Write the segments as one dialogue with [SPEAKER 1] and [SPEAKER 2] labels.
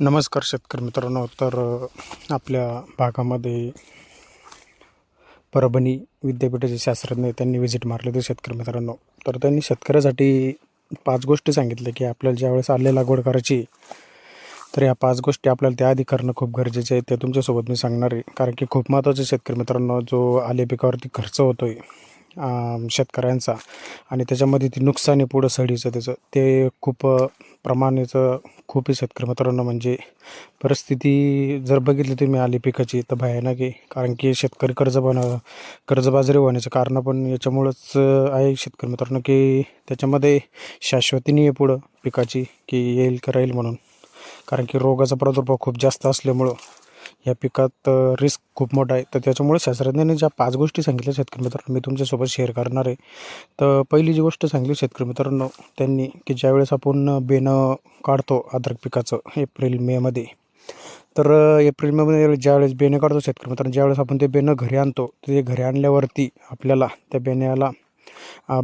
[SPEAKER 1] नमस्कार शेतकरी मित्रांनो. तर आपल्या भागामध्ये परभणी विद्यापीठाचे शास्त्रज्ञ त्यांनी व्हिजिट मारले होते शेतकरी मित्रांनो. तर त्यांनी शेतकऱ्यासाठी पाच गोष्टी सांगितल्या की आपल्याला ज्यावेळेस आले लागवड करायची तर या पाच गोष्टी आपल्याला त्याआधी करणं खूप गरजेचे आहे. ते तुमच्यासोबत मी सांगणार आहे. कारण की खूप महत्त्वाचे शेतकरी मित्रांनो जो आले पिकावरती खर्च होतो आहे शेतकऱ्यांचा. आणि त्याच्यामध्ये ती नुकसान आहे पुढं सडीचं त्याचं. ते खूप प्रमाणाचं खूप आहे शेतकरी मित्रांनो. म्हणजे परिस्थिती जर बघितली तुम्ही आली पिकाची तर भयानक आहे. कारण की शेतकरी कर्ज बन कर्जबाजारी होण्याचं कारण पण याच्यामुळंच आहे शेतकरी मित्रांनो की त्याच्यामध्ये शाश्वती नाही आहे पुढं पिकाची की येईल का राहील म्हणून. कारण की रोगाचा प्रादुर्भाव खूप जास्त असल्यामुळं. या पिकात रिस्क खूप मोठा आहे. तर त्याच्यामुळे शास्त्रज्ञांनी ज्या पाच गोष्टी सांगितल्या शेतकरी मित्रांनो मी तुमच्यासोबत शेअर करणार आहे. तर पहिली जी गोष्ट सांगली शेतकरी मित्रांनो त्यांनी की ज्यावेळेस आपण बेणं काढतो अद्रक पिकाचं एप्रिल मेमध्ये तर एप्रिल मेमध्ये ज्यावेळेस बेणं काढतो शेतकरी मित्रांनो ज्यावेळेस आपण ते बेणं घरी आणतो ते घरी आणल्यावरती आपल्याला त्या बेण्याला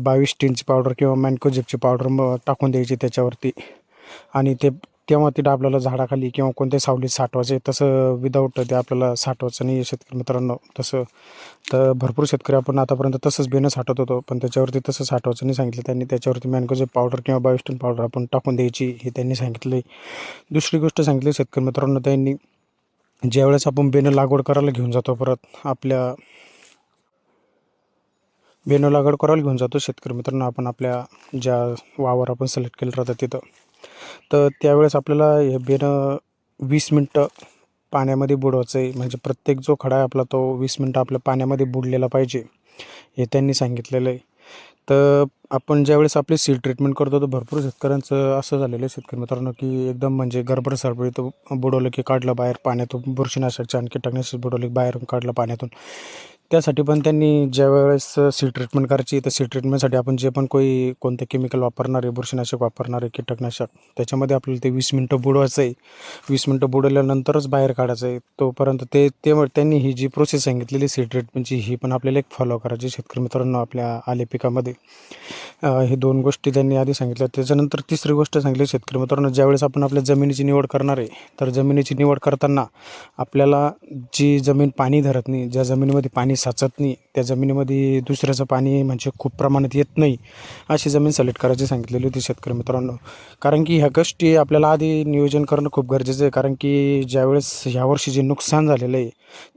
[SPEAKER 1] बावीस टीनची पावडर किंवा मॅनकोजिपची पावडर टाकून द्यायची त्याच्यावरती. आणि ते तेव्हा तिथं आपल्याला झाडाखाली किंवा कोणत्या सावलीत साठवायचे तसं विदाऊट ते आपल्याला साठवायचं नाही शेतकरी मित्रांनो. तसं तर भरपूर शेतकरी आपण आतापर्यंत तसंच बेणं साठवत होतो पण त्याच्यावरती तसं साठवायचं नाही सांगितलं त्यांनी. त्याच्यावरती मॅनकोजे पावडर किंवा बायोस्टन पावडर आपण टाकून द्यायची हे त्यांनी सांगितलं दुसरी गोष्ट सांगितली शेतकरी मित्रांनो त्यांनी ज्यावेळेस आपण बेणं लागवड करायला घेऊन जातो परत आपल्या बेनो लागवड करायला घेऊन जातो शेतकरी मित्रांनो आपण आपल्या ज्या वावर आपण सिलेक्ट केलं राहतं तिथं. तर त्यावेळेस आपल्याला हे बेणं वीस मिनटं पाण्यामध्ये बुडवायचं आहे. म्हणजे प्रत्येक जो खडा आहे आपला तो वीस मिनटं आपल्या पाण्यामध्ये बुडलेला पाहिजे हे त्यांनी सांगितलेलं आहे. तर आपण ज्यावेळेस आपली सीड ट्रीटमेंट करतो तर भरपूर शेतकऱ्यांचं असं झालेलं आहे शेतकरी मित्रांनो की एकदम म्हणजे गडबड तो बुडवलं की काढलं बाहेर पाण्यातून बुरशीनाशकच्या आणखी कीटकनाशक बुडवलं की बाहेरून काढलं पाण्यातून. त्यासाठी पण त्यांनी ज्यावेळेस सीड ट्रीटमेंट करायची तर सीड ट्रीटमेंटसाठी आपण जे पण कोई कोणते केमिकल वापरणार आहे बुरशीनाशक वापरणार आहे कीटकनाशक त्याच्यामध्ये आपल्याला ते वीस मिनटं बुडवायचं आहे वीस मिनटं बुडवल्यानंतरच बाहेर काढायचं आहे तोपर्यंत ते ते त्यांनी ही जी प्रोसेस सांगितलेली सीड ट्रीटमेंटची ही पण आपल्याला एक फॉलो करायची शेतकरी मित्रांनो आपल्या आले पिकामध्ये. हे दोन गोष्टी त्यांनी आधी सांगितल्या. त्याच्यानंतर तिसरी गोष्ट सांगितली शेतकरी मित्रांनो ज्यावेळेस आपण आपल्या जमिनीची निवड करणार आहे तर जमिनीची निवड करताना आपल्याला जी जमीन पाणी धरत नाही ज्या जमिनीमध्ये पाणी साचत नाही. त्या जमिनीमध्ये दुसऱ्याचं पाणी म्हणजे खूप प्रमाणात येत नाही अशी जमीन सिलेक्ट करायची सांगितलेली होती शेतकरी मित्रांनो. कारण की ह्या गोष्टी आपल्याला आधी नियोजन करणं खूप गरजेचं आहे. कारण की ज्यावेळेस ह्या वर्षी जे नुकसान झालेलं आहे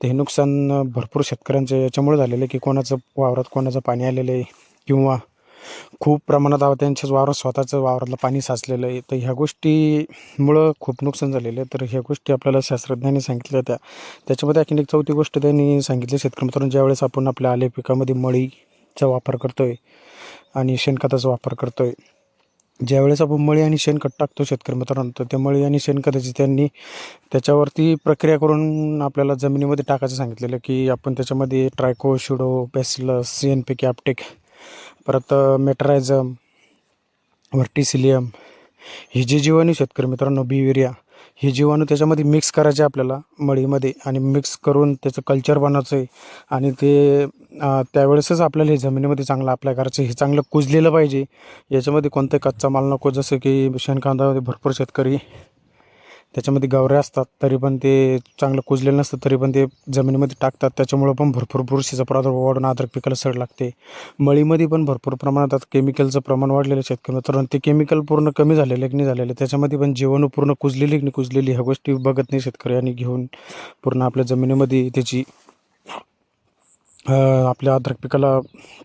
[SPEAKER 1] ते हे नुकसान भरपूर शेतकऱ्यांचं याच्यामुळे झालेलं आहे की कोणाचं वावरात कोणाचं पाणी आलेलं आहे किंवा खूप प्रमाणात त्यांच्याच वावरात स्वतःचं वावरातलं पाणी साचलेलं आहे. तर ह्या गोष्टीमुळं खूप नुकसान झालेलं आहे. तर ह्या गोष्टी आपल्याला शास्त्रज्ञांनी सांगितल्या त्या. त्याच्यामध्ये आणखी एक चौथी गोष्ट त्यांनी सांगितली. शेतकरी मित्रांनो ज्यावेळेस आपण आपल्या आले पिकामध्ये मळीचा वापर करतो आहे आणि शेणखताचा वापर करतो आहे ज्यावेळेस आपण मळी आणि शेणखत टाकतो शेतकरी मित्रांनो तर त्या मळी आणि शेणखताची त्यांनी त्याच्यावरती प्रक्रिया करून आपल्याला जमिनीमध्ये टाकायचं सांगितलेलं की आपण त्याच्यामध्ये ट्रायको शिडो बॅसिलस सी एन पी कॅप्टेक परत मेट्रायझम व्हर्टिसिलियम हे जे जीवाणू शेतकरी मित्रांनो बिविरिया हे जीवाणू त्याच्यामध्ये मिक्स करायचे आपल्याला मळीमध्ये आणि मिक्स करून त्याचं कल्चर बनवायचं आहे आणि ते त्यावेळेसच आपल्याला हे जमिनीमध्ये चांगलं अप्लाय करायचं हे चांगलं कुजलेलं पाहिजे. याच्यामध्ये कोणतं कच्चा माल नको जसं की शेणकांदामध्ये भरपूर शेतकरी त्याच्यामध्ये गावऱ्या असतात तरी पण ते चांगलं कुजलेलं नसतं तरी पण ते जमिनीमध्ये टाकतात. त्याच्यामुळं पण भरपूर बुरशीचा प्रादुर्भाव वाढून अद्रक पिकाला सड लागते. मळीमध्ये पण भरपूर प्रमाणात आता केमिकलचं प्रमाण वाढलेलं आहे शेतकरी तर ते केमिकल पूर्ण कमी झालेलं की नाही झालेलं त्याच्यामध्ये पण जीवाणू पूर्ण कुजलेली की नाही कुजलेली ह्या गोष्टी बघत नाही शेतकरी. आणि घेऊन पूर्ण आपल्या जमिनीमध्ये त्याची आपल्या अद्रक पिकाला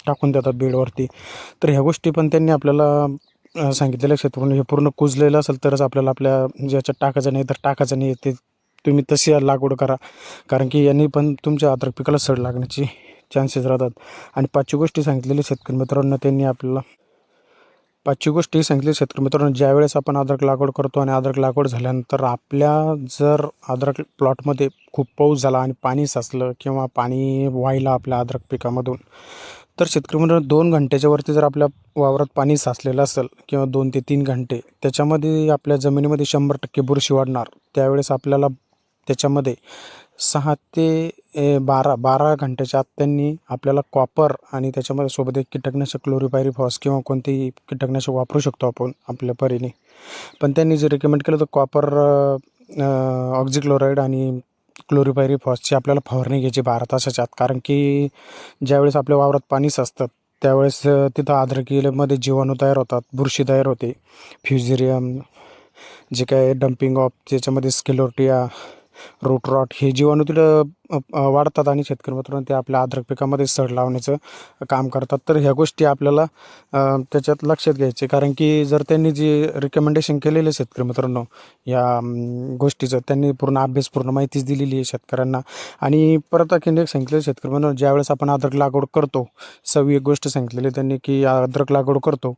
[SPEAKER 1] टाकून देतात बेडवरती. तर ह्या गोष्टी पण त्यांनी आपल्याला सांगितलेल्या क्षेत्रातून हे पूर्ण कुजलेलं असेल तरच आपल्याला आपल्या म्हणजे ज्याच्यात टाकायचं नाही तर टाकायचं नाही ते तुम्ही तशी लागवड करा. कारण की यांनी पण तुमच्या अद्रक पिकाला सड लागण्याची चान्सेस राहतात. आणि पाचवी गोष्टी सांगितलेली शेतकरी मित्रांनो त्यांनी आपल्याला पाचवी गोष्टी सांगितली शेतकरी मित्रांनो ज्यावेळेस आपण अद्रक लागवड करतो आणि अद्रक लागवड झाल्यानंतर आपल्या जर अद्रक प्लॉटमध्ये खूप पाऊस झाला आणि पाणी साचलं किंवा पाणी व्हायला आपल्या अद्रक पिकामधून तर शेतकरी मित्रांनो दोन घंट्याच्या वरती जर आपल्या वावरात पाणी साचलेलं असेल किंवा दोन ते तीन घंटे त्याच्यामध्ये आपल्या जमिनीमध्ये शंभर टक्के बुरशी वाढणार. त्यावेळेस आपल्याला त्याच्यामध्ये सहा ते बारा बारा घंट्याच्या आत त्यांनी आपल्याला कॉपर आणि त्याच्यामध्ये सोबत एक कीटकनाशक क्लोरिपायरिफॉस किंवा कोणतेही कीटकनाशक वापरू शकतो आपण आपल्या परीने. पण त्यांनी जे रेकमेंड केलं तर कॉपर ऑक्झिक्लोराईड आणि क्लोरिपायरीफॉसची आपल्याला फवारणी घ्यायची बारा तासाच्या आत. कारण की ज्यावेळेस आपल्या वावरात पाणी साचतं त्यावेळेस तिथं आद्रकीमध्ये जीवाणू तयार होतात बुरशी तयार होते. फ्युझेरियम जे काय डम्पिंग ऑफ त्याच्यामध्ये स्किलोटिया रूट रॉट हे जीवाणू तिथं वाढतात आणि शेतकरी मित्रांनो ते आपल्या अद्रक पिकामध्ये सड लावण्याचं काम करतात. तर ह्या गोष्टी आपल्याला त्याच्यात लक्षात घ्यायचे. कारण की जर त्यांनी जे रिकमेंडेशन केलेलं आहे शेतकरी मित्रांनो या गोष्टीचं त्यांनी पूर्ण अभ्यास पूर्ण माहितीच दिलेली आहे शेतकऱ्यांना. आणि परत आणखीन एक सांगितलेलं शेतकरी मित्रांनो ज्यावेळेस आपण अद्रक लागवड करतो सवी एक गोष्ट सांगितलेली त्यांनी की अद्रक लागवड करतो.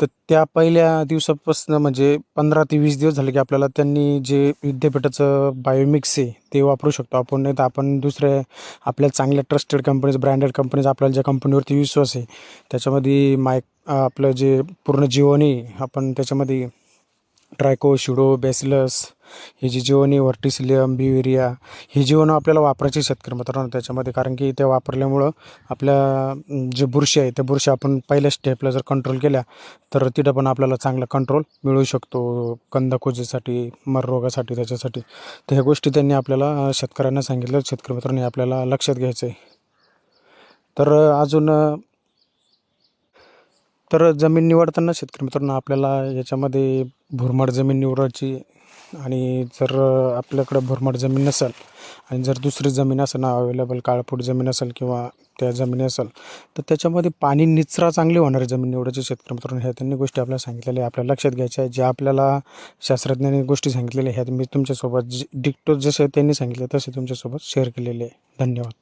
[SPEAKER 1] तर त्या पहिल्या दिवसापासून म्हणजे पंधरा ते वीस दिवस झाले की आपल्याला त्यांनी जे विद्यापीठाचं बायोमिक्स आहे ते वापरू शकतो आपण. नाही तर आपण दुसऱ्या आपल्या चांगल्या ट्रस्टेड कंपनीज ब्रँडेड कंपनीज आपल्याला ज्या कंपनीवरती विश्वास आहे त्याच्यामध्ये मायक आपलं जे पूर्ण जीवन आहे आपण त्याच्यामध्ये ट्रायको शिडो बेसिलस हे जे जीवन आहे व्हर्टिसिलियम बिवेरिया हे जीवन आपल्याला वापरायचे शेतकरी मित्रांनो त्याच्यामध्ये. कारण की ते वापरल्यामुळं आपल्या जे बुरशी आहे त्या बुरशी आपण पहिल्या स्टेपला जर कंट्रोल केल्या तर तिथं पण आपल्याला चांगला कंट्रोल मिळू शकतो. कंदकुजीसाठी मर रोगासाठी त्याच्यासाठी. तर ह्या गोष्टी त्यांनी आपल्याला शेतकऱ्यांना सांगितलं शेतकरी मित्रांनी आपल्याला लक्षात घ्यायचं आहे तर अजून तर जमीन निवडताना शेतकरी मित्रांनो आपल्याला याच्यामध्ये भुरमाड जमीन निवडायची आणि जर आपल्याकडं भरमाट जमीन नसेल आणि जर दुसरी जमीन असेल ना अवेलेबल काळपूट जमीन असेल किंवा त्या जमिनी असेल तर त्याच्यामध्ये पाणी निचरा चांगली होणारी जमीन निवडायची शेतकरी मित्रांनो ह्या त्यांनी गोष्टी आपल्याला सांगितलेल्या आहे आपल्या लक्षात घ्यायच्या आहे ज्या आपल्याला शास्त्रज्ञांनी गोष्टी सांगितलेल्या आहेत मी तुमच्यासोबत जी डिक्टो जसे त्यांनी सांगितले तसे तुमच्यासोबत शेअर केलेले आहे. धन्यवाद.